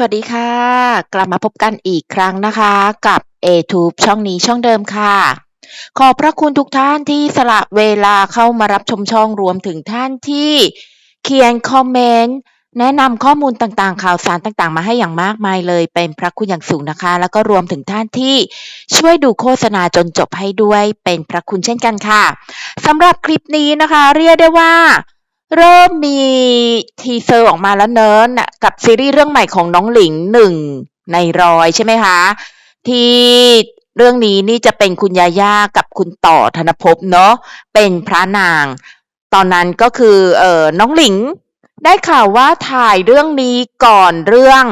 สวัสดีค่ะ กลับมาพบกันอีกครั้งนะคะ กับ ATube ช่องนี้ช่องเดิมค่ะ ขอบพระคุณทุกท่านที่สละเวลาเข้ามารับชมช่องรวมถึงท่านที่เขียนคอมเมนต์แนะนำข้อมูลต่างๆ ข่าวสารต่างๆ มาให้อย่างมากมายเลย เป็นพระคุณอย่างสูงนะคะ แล้วก็รวมถึงท่านที่ช่วยดูโฆษณาจนจบให้ด้วยเป็นพระคุณเช่นกันค่ะสำหรับคลิปนี้นะคะ เรียกได้ว่า เริ่มมีทีเซอร์ออกมาแล้วเนินน่ะกับซีรีส์เรื่องใหม่ของน้องหลิงหนึ่งในร้อยใช่ไหมคะ ที่เรื่องนี้นี่จะเป็นคุณยาย่ากับคุณต่อธนภพเนาะเป็นพระนาง ตอนนั้นก็คือเอ่อน้องหลิงได้ข่าวว่าถ่ายเรื่องนี้ก่อนเรื่อง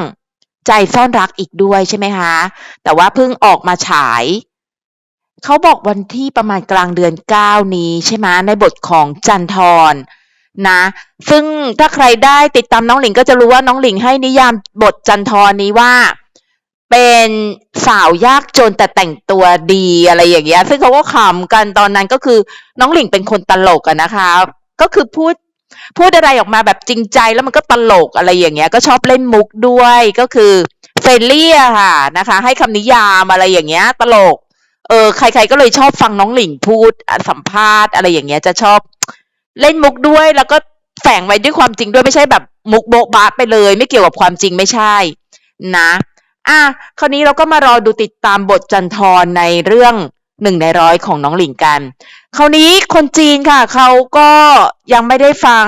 ใจซ่อนรักอีกด้วยใช่ไหมคะ แต่ว่าเพิ่งออกมาฉาย เขาบอกวันที่ประมาณกลางเดือนเก้านี้ใช่ไหมในบทของจันทร นะ ซึ่งถ้าใครได้ติดตามน้องหลิงก็จะรู้ว่าน้องหลิงให้นิยามบทจันทรนี้ว่าเป็นสาวยากจนแต่แต่งตัวดีอะไรอย่างเงี้ย ซึ่งเขาก็ขำกันตอนนั้นก็คือน้องหลิงเป็นคนตลกอะนะคะ ก็คือพูดพูดอะไรออกมาแบบจริงใจแล้วมันก็ตลกอะไรอย่างเงี้ย ก็ชอบเล่นมุกด้วยก็คือเฟรนลี่อะค่ะนะคะ ให้คำนิยามอะไรอย่างเงี้ย ตลก เออใคร ๆ ก็เลยชอบฟังน้องหลิงพูดสัมภาษณ์อะไรอย่างเงี้ยจะชอบ เล่นมุกด้วยแล้วก็แฝงไว้ด้วยความจริงด้วยไม่ใช่แบบมุกโบ๊ะบะไปเลย ไม่เกี่ยวกับความจริงไม่ใช่ นะอะคราวนี้เราก็มารอดูติดตามบทจันทรในเรื่องหนึ่งในร้อยของน้องหลิงกัน คราวนี้คนจีนค่ะ เขาก็ยังไม่ได้ฟัง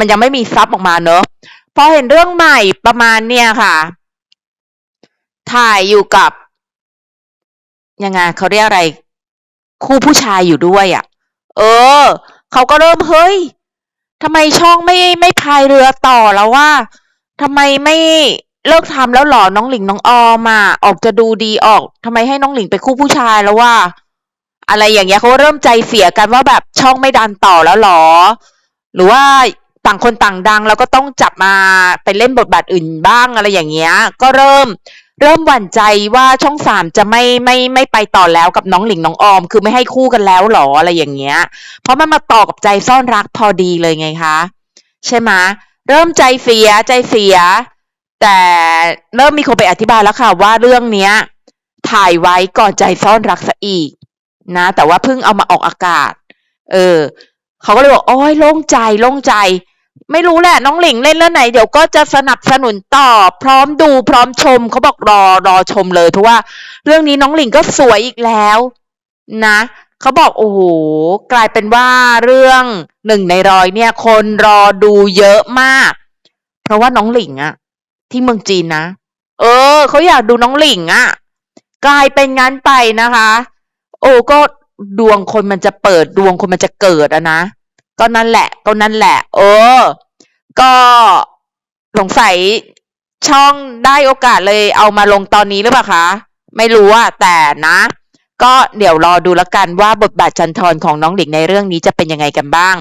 มันยังไม่มีซับออกมาเนอะพอเห็นเรื่องใหม่ประมาณเนี่ยค่ะ ถ่ายอยู่กับ ยังไงเขาเรียกอะไร คู่ผู้ชายอยู่ด้วยอะ่ะ เออ เขาก็เริ่มเฮ้ยทำไมช่องไม่ไม่พายเรือต่อแล้วว่าทำไมไม่เลิกทำแล้วหรอน้องหลิงน้องออมอะออกจะดูดีออกทำไมให้น้องหลิงไปคู่ผู้ชายแล้วว่า อะไรอย่างเงี้ยเขาเริ่มใจเสียกันว่าแบบช่องไม่ดันต่อแล้วหรอ หรือว่าต่างคนต่างดังแล้วก็ต้องจับมาไปเล่นบทบาทอื่นบ้างอะไรอย่างเงี้ย ก็เริ่ม เริ่มหวั่นใจว่าช่องสามจะไม่ไม่ไม่ไปต่อแล้วกับน้องหลิงน้องออม คือไม่ให้คู่กันแล้วหรออะไรอย่างเงี้ย เพราะมันมาต่อกับใจซ่อนรักพอดีเลยไงคะ ใช่ไหมเริ่มใจเสียใจเสีย แต่เริ่มมีคนไปอธิบายแล้วค่ะว่าเรื่องเนี้ย ถ่ายไว้ก่อนใจซ่อนรักซะอีก นะ แต่ว่าเพิ่งเอามาออกอากาศ เออเขาก็เลยบอกโอ้ยโล่งใจโล่งใจ ไม่รู้แหละน้องหลิงเล่นเรื่องไหน เดี๋ยวก็จะสนับสนุนต่อ พร้อมดูพร้อมชมเขาบอกรอรอชมเลยเพราะว่า เรื่องนี้น้องหลิงก็สวยอีกแล้ว นะเขาบอกโอ้โหกลายเป็นว่าเรื่องหนึ่งในร้อยเนี่ย คนรอดูเยอะมาก เพราะว่าน้องหลิงอะที่เมืองจีนนะเออเขาอยากดูน้องหลิงอะกลายเป็นงั้นไปนะคะ โอ้ก็ดวงคนมันจะเปิดดวงคนมันจะเกิดอะนะ ก็นั่นแหละ ก็นั่นแหละ เออ ก็สงสัยช่องได้โอกาสเลยเอามาลงตอนนี้หรือเปล่าคะ ไม่รู้อะแต่นะ ก็เดี๋ยวรอดูแล้วกันว่าบทบาทจันทรของน้องหลิงในเรื่องนี้จะเป็นยังไงกันบ้าง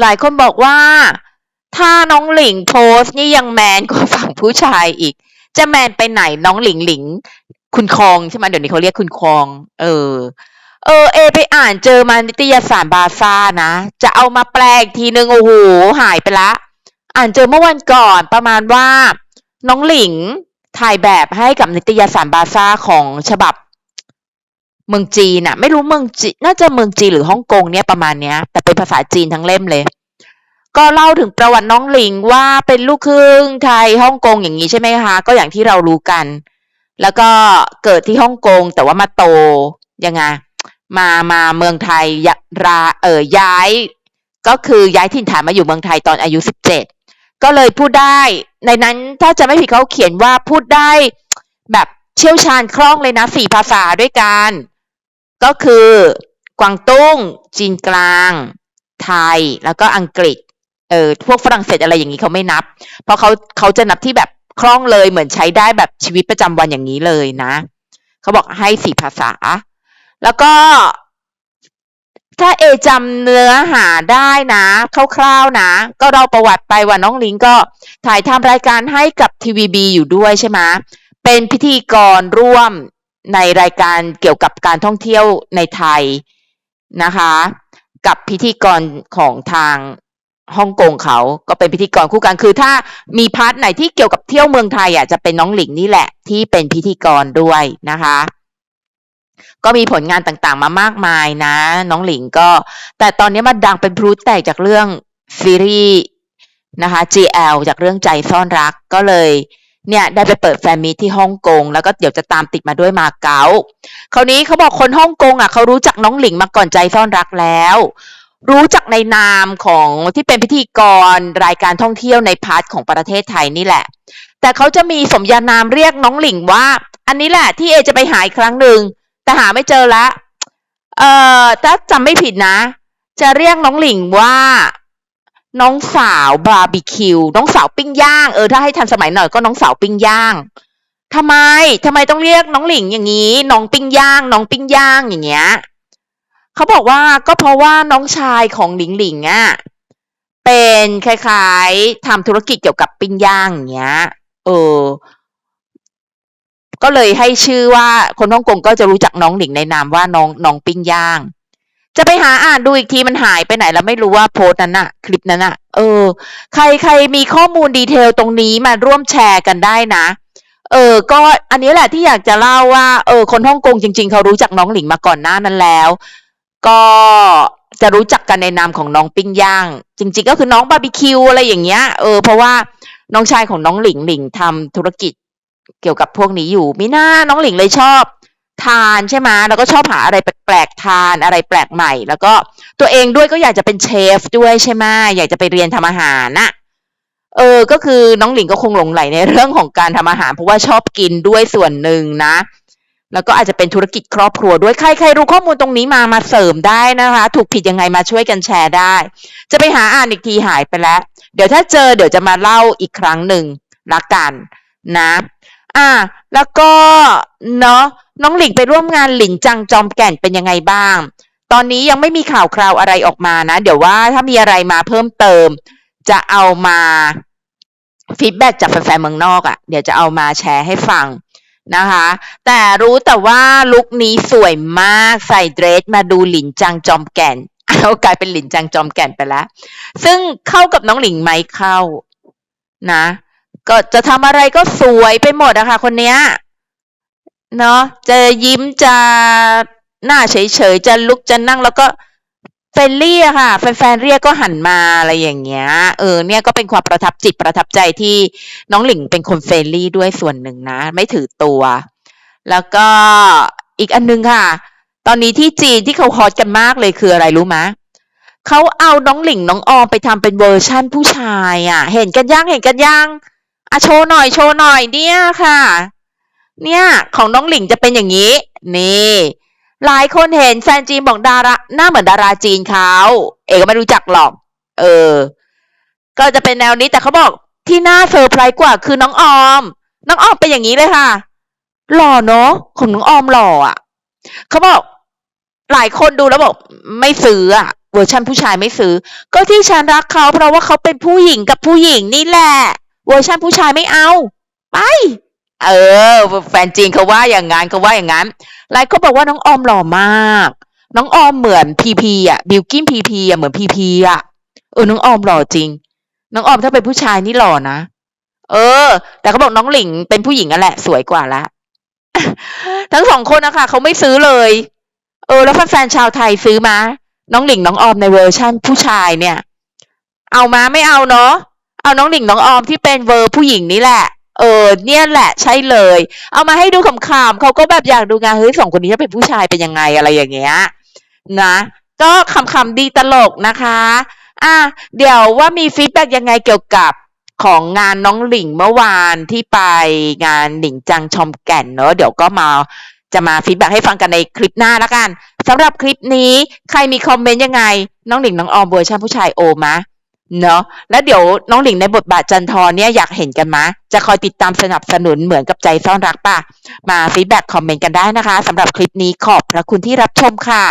หลายคนบอกว่า ถ้าน้องหลิงโพสนี่ยังแมนกว่าฝั่งผู้ชายอีก จะแมนไปไหนน้องหลิงหลิง คุณคองใช่ไหมเดี๋ยวนี้เขาเรียกคุณคอง เออ เออเอไปอ่านเจอมานิตยสารบาซ่านะ จะเอามาแปลอีกทีนึงโอ้โหหายไปละ อ่านเจอเมื่อวันก่อนประมาณว่า น้องหลิงถ่ายแบบให้กับนิตยสารบาซ่าของฉบับ เมืองจีนน่ะไม่รู้เมืองจีนน่าจะเมืองจีนหรือฮ่องกงเนี่ยประมาณเนี้ย แต่เป็นภาษาจีนทั้งเล่มเลย ก็เล่าถึงประวัติน้องหลิงว่าเป็นลูกครึ่งไทยฮ่องกงอย่างนี้ใช่ไหมคะ ก็อย่างที่เรารู้กัน แล้วก็เกิดที่ฮ่องกงแต่ว่ามาโตยังไง มามาเมืองไทยยราเออย้าย ก็คือย้ายถิ่นฐานมาอยู่เมืองไทยตอนอายุสิบเจ็ดก็เลยพูดได้ในนั้นถ้าจะไม่ผิดเขาเขียนว่าพูดได้แบบเชี่ยวชาญคล่องเลยนะสี่ภาษาด้วยกัน ก็คือกวางตุ้ง จีนกลาง ไทยแล้วก็อังกฤษเออพวกฝรั่งเศสอะไรอย่างนี้เขาไม่นับ เพราะเขาเขาจะนับที่แบบคล่องเลยเหมือนใช้ได้แบบชีวิตประจำวันอย่างนี้เลยนะ เขาบอกให้สี่ภาษา แล้วก็ถ้าเอจำเนื้อหาได้นะคร่าวๆนะ ก็เราประวัติไปว่าน้องลิงก็ถ่ายทำรายการให้กับทีวีบีอยู่ด้วยใช่ไหมเป็นพิธีกรร่วมในรายการเกี่ยวกับการท่องเที่ยวในไทยนะคะ กับพิธีกรของทางฮ่องกงเขาก็เป็นพิธีกรคู่กันคือ ถ้ามีพาร์ทไหนที่เกี่ยวกับเที่ยวเมืองไทยอะจะเป็นน้องหลิงนี่แหละ ที่เป็นพิธีกรด้วยนะคะ ก็มีผลงานต่างๆมามากมายนะ น้องหลิงก็ แต่ตอนนี้มาดังเป็นพลุแตกจากเรื่องซีรีส์นะคะ GL จากเรื่องใจซ่อนรักก็เลยเนี่ยได้ไปเปิดแฟนมีที่ฮ่องกงแล้วก็เดี๋ยวจะตามติดมาด้วยมาเก๊าคราวนี้เขาบอกคนฮ่องกงอะเขารู้จักน้องหลิงมาก่อนใจซ่อนรักแล้ว รู้จักในนามของที่เป็นพิธีกรรายการท่องเที่ยวในพาร์ทของประเทศไทยนี่แหละ แต่เขาจะมีสมญานามเรียกน้องหลิงว่า อันนี้แหละที่เอจะไปหาอีกครั้งหนึ่ง แต่หาไม่เจอละ เอ่อถ้าจำไม่ผิดนะ จะเรียกน้องหลิงว่า น้องสาวบาร์บีคิว น้องสาวปิ้งย่าง เออ ถ้าให้ทันสมัยหน่อยก็น้องสาวปิ้งย่างทำไมทำไมต้องเรียกน้องหลิงอย่างนี้ น้องปิ้งย่าง น้องปิ้งย่างอย่างเงี้ยเขาบอกว่าก็เพราะว่าน้องชายของหลิงหลิงอะเป็นคล้ายๆทำธุรกิจเกี่ยวกับปิ้งย่างอย่างเงี้ย เออ ก็เลยให้ชื่อว่าคนฮ่องกงก็จะรู้จักน้องหลิงในนามว่าน้องน้องปิ้งย่าง จะไปหาอ่านดูอีกทีมันหายไปไหนแล้วไม่รู้ว่าโพสต์นั้นอะคลิปนั้นอะเออ ใครใครมีข้อมูลดีเทลตรงนี้มาร่วมแชร์กันได้นะเออ ก็อันนี้แหละที่อยากจะเล่าว่า เออ คนฮ่องกงจริง ๆ เขารู้จักน้องหลิงมาก่อนหน้านั้นแล้ว ก็จะรู้จักกันในนามของน้องปิ้งย่าง จริง ๆ ก็คือน้องบาร์บีคิวอะไรอย่างเงี้ย เออ เพราะว่าน้องชายของน้องหลิงหลิงทำธุรกิจ เกี่ยวกับพวกนี้อยู่มิน่าน้องหลิงเลยชอบทานใช่ไหมแล้วก็ชอบหาอะไรแปลกๆทานอะไรแปลกใหม่ แล้วก็ตัวเองด้วยก็อยากจะเป็นเชฟด้วยใช่ไหมอยากจะไปเรียนทำอาหารน่ะเออ ก็คือน้องหลิงก็คงหลงไหลในเรื่องของการทำอาหาร เพราะว่าชอบกินด้วยส่วนหนึ่งนะ แล้วก็อาจจะเป็นธุรกิจครอบครัวด้วยใครใครรู้ข้อมูลตรงนี้มามาเสริมได้นะคะ ถูกผิดยังไงมาช่วยกันแชร์ได้ จะไปหาอ่านอีกทีหายไปแล้ว เดี๋ยวถ้าเจอเดี๋ยวจะมาเล่าอีกครั้งหนึ่งละกันนะ อ่าแล้วก็เนาะน้องหลิงไปร่วมงานหลินจังจอมแก่นเป็นยังไงบ้าง ตอนนี้ยังไม่มีข่าวคราวอะไรออกมานะ เดี๋ยวว่าถ้ามีอะไรมาเพิ่มเติม จะเอามาฟีดแบ็จากแฟนๆเมืองนอกอะ่ะ เดี๋ยวจะเอามาแชร์ให้ฟังนะคะ แต่รู้แต่ว่าลุคนี้สวยมากใส่เดรสมาดูหลินจังจอมแก่นเอากลายเป็นหลินจังจอมแก่นไปแล้ว ซึ่งเข้ากับน้องหลิงไหมเข้านะ ก็จะทำอะไรก็สวยไปหมดอะค่ะคนเนี้ยเนาะจะยิ้มจะหน้าเฉยๆจะลุกจะนั่งแล้วก็เฟรนลี่อะค่ะแฟนๆเรียกก็หันมาอะไรอย่างเงี้ย เออเนี่ยก็เป็นความประทับจิตประทับใจที่น้องหลิงเป็นคนเฟรนลี่ด้วยส่วนหนึ่งนะ ไม่ถือตัว แล้วก็อีกอันนึงค่ะ ตอนนี้ที่จีนที่เขาฮอตกันมากเลยคืออะไรรู้ไหมเขาเอาน้องหลิงน้องออมไปทำเป็นเวอร์ชั่นผู้ชายอะเห็นกันยังเห็นกันยัง อะโชว์หน่อยโชว์หน่อยเนี่ยค่ะ เนี่ยของน้องหลิงจะเป็นอย่างนี้ นี่หลายคนเห็นแฟนจีนบอกดาราหน้าเหมือนดาราจีนเขาเอกก็ไม่รู้จักหรอก เออ ก็จะเป็นแนวนี้แต่เขาบอกที่น่าเซอร์ไพรส์กว่าคือน้องออม น้องออมเป็นอย่างนี้เลยค่ะ หล่อเนาะของน้องออมหล่ออะเขาบอก หลายคนดูแล้วบอกไม่ซื้ออะเวอร์ชันผู้ชายไม่ซื้อ ก็ที่ฉันรักเขาเพราะว่าเขาเป็นผู้หญิงกับผู้หญิงนี่แหละ เวอร์ชันผู้ชายไม่เอา ไป เออ แฟนจีนเขาว่าอย่างงั้นเขาว่าอย่างนั้นหลายคนบอกว่าน้องออมหล่อมาก น้องออมเหมือนพีพีอะบิวกินพีพีอะเหมือนพีพีอะเออน้องออมหล่อจริง น้องออมถ้าเป็นผู้ชายนี่หล่อนะเออ แต่เขาบอกน้องหลิงเป็นผู้หญิงนั่นแหละ สวยกว่าละทั้งสองคนนะคะเขาไม่ซื้อเลย เออ แล้วแฟนๆชาวไทยซื้อมาน้องหลิงน้องออมในเวอร์ชั่นผู้ชายเนี่ย เอามาไม่เอาเนาะ เอาน้องหลิงน้องออมที่เป็นเวอร์ผู้หญิงนี่แหละเออเนี่ยแหละใช่เลย เอามาให้ดูขำๆเขาก็แบบอยากดูงานเฮ้ยสองคนนี้ถ้าเป็นผู้ชายเป็นยังไงอะไรอย่างเงี้ยนะก็ขำๆดีตลกนะคะ อะเดี๋ยวว่ามีฟีดแบ็ยังไงเกี่ยวกับของงานน้องหลิงเมื่อวานที่ไปงานหลิงจังชมแก่นเนอะเดี๋ยวก็มาจะมาฟีดแบ็ให้ฟังกันในคลิปหน้าแล้วกันสำหรับคลิปนี้ใครมีคอมเมนต์ยังไง น้องหลิงน้องออมเวอร์ชันผู้ชายโอมะ เนาะแล้วเดี๋ยวน้องหลิงในบทบาทจันทร์เนี่ยอยากเห็นกันมะ จะคอยติดตามสนับสนุนเหมือนกับใจซ่อนรักป่ะ มาฟีดแบ็กคอมเมนต์กันได้นะคะสำหรับคลิปนี้ขอบพระคุณที่รับชมค่ะ